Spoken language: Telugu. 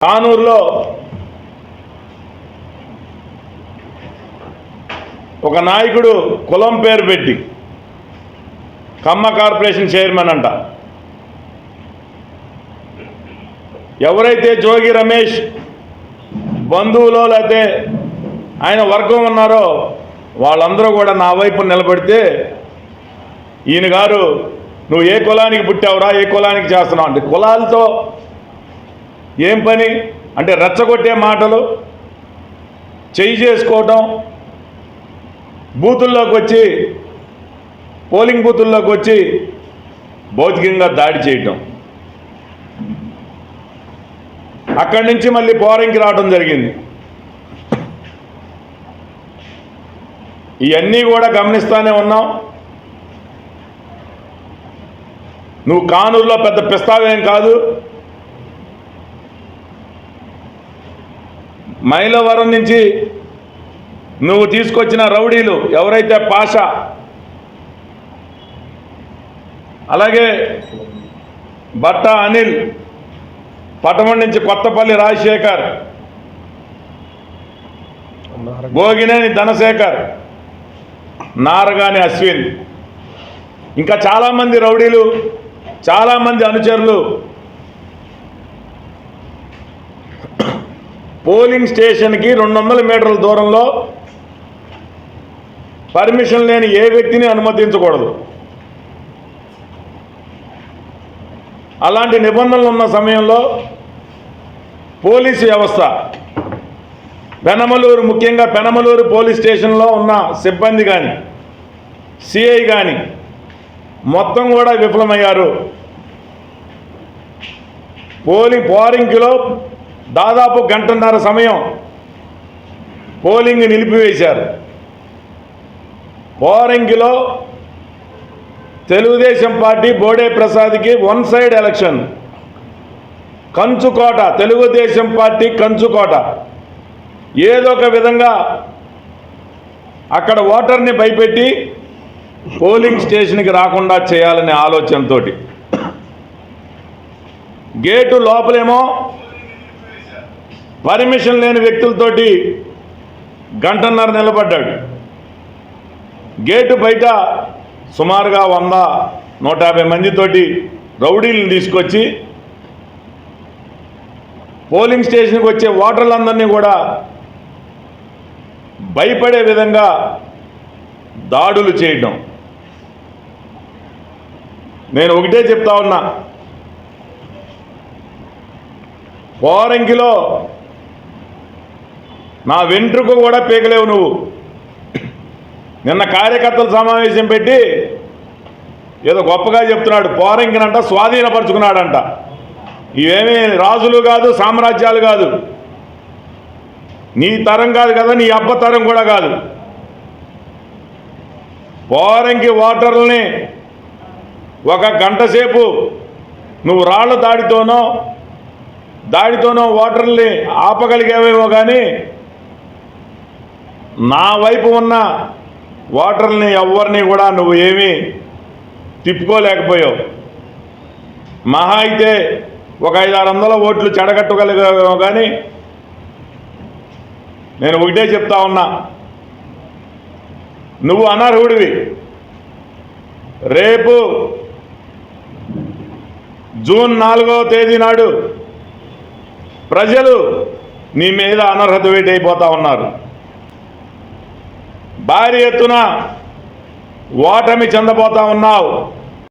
కానూరులో ఒక నాయకుడు కులం పేరు పెట్టి కమ్మ కార్పొరేషన్ చైర్మన్ అంట. ఎవరైతే జోగి రమేష్ బంధువులో లేకపోతే ఆయన వర్గం ఉన్నారో వాళ్ళందరూ కూడా నా వైపు నిలబడితే ఈయన గారు నువ్వు ఏ కులానికి పుట్టావురా? ఏ కులానికి చేస్తున్నావు? అంటే కులాలతో ఏం పని? అంటే రెచ్చగొట్టే మాటలు చెయ్యి చేసుకోవటం బూతుల్లోకి వచ్చి పోలింగ్ బూతుల్లోకి వచ్చి భౌతికంగా దాడి చేయటం. అక్కడి నుంచి మళ్ళీ పోరంకి రావడం జరిగింది. ఇవన్నీ కూడా గమనిస్తూనే ఉన్నాం. నువ్వు కానూరులో పెద్ద పిస్తావేం కాదు. మైలవరం నుంచి నువ్వు తీసుకొచ్చిన రౌడీలు ఎవరైతే పాష అలాగే బట్ట అనిల్ పటమం నుంచి కొత్తపల్లి రాజశేఖర్ గోగినేని ధనశేఖర్ నారగాని అశ్విన్. ఇంకా చాలామంది రౌడీలు చాలామంది అనుచరులు పోలింగ్ స్టేషన్కి రెండు వందల మీటర్ల దూరంలో పర్మిషన్ లేని ఏ వ్యక్తిని అనుమతించకూడదు. అలాంటి నిబంధనలు ఉన్న సమయంలో పోలీసు వ్యవస్థ పెనమలూరు ముఖ్యంగా పెనమలూరు పోలీస్ స్టేషన్లో ఉన్న సిబ్బంది కానీ సిఐ కానీ మొత్తం కూడా విఫలమయ్యారు. పోలింగ్ పోలింగ్లో దాదాపు గంటన్నర సమయం పోలింగ్ నిలిపివేశారు. పోరింగ్లో తెలుగుదేశం పార్టీ బోడే ప్రసాద్కి వన్ సైడ్ ఎలక్షన్. కంచుకోట తెలుగుదేశం పార్టీ కంచుకోట ఏదో ఒక విధంగా అక్కడ ఓటర్ని భయపెట్టి పోలింగ్ స్టేషన్కి రాకుండా చేయాలనే ఆలోచనతోటి. గేటు లోపలేమో పర్మిషన్ లేని వ్యక్తులతోటి గంటన్నర నిలబడ్డాడు. గేటు బయట సుమారుగా వంద నూట యాభై మందితోటి రౌడీలను తీసుకొచ్చి పోలింగ్ స్టేషన్కి వచ్చే ఓటర్లందరినీ కూడా భయపడే విధంగా దాడులు చేయడం నేను ఒకటే చెప్తా ఉన్నా. పోరంకిలో నా వెంట్రుక కూడా పీకలేవు నువ్వు. నిన్న కార్యకర్తల సమావేశం పెట్టి ఏదో గొప్పగా చెప్తున్నాడు పోరంకినంట స్వాధీనపరుచుకున్నాడంట. ఇవేమీ రాజులు కాదు సామ్రాజ్యాలు కాదు. నీ తరం కాదు కదా నీ అబ్బ తరం కూడా కాదు. పోరంకి ఓటర్లని ఒక గంట సేపు నువ్వు రాళ్ళ దాడితోనో దాడితోనో ఓటర్ని ఆపగలిగేవేమో కానీ నా వైపు ఉన్న ఓటర్ని ఎవరిని కూడా నువ్వు ఏమీ తిప్పుకోలేకపోయావు. మహా అయితే ఒక ఐదు ఆరు వందల ఓట్లు చెడగట్టగలిగావేమో కానీ నేను ఒకటే చెప్తా ఉన్నా. నువ్వు అనర్హుడివి. రేపు జూన్ నాలుగవ తేదీ నాడు ప్రజలు నీ మీద అనర్హత వేటైపోతా అయిపోతా ఉన్నారు. భారీ ఎత్తున ఓటమి చెందబోతా ఉన్నావు.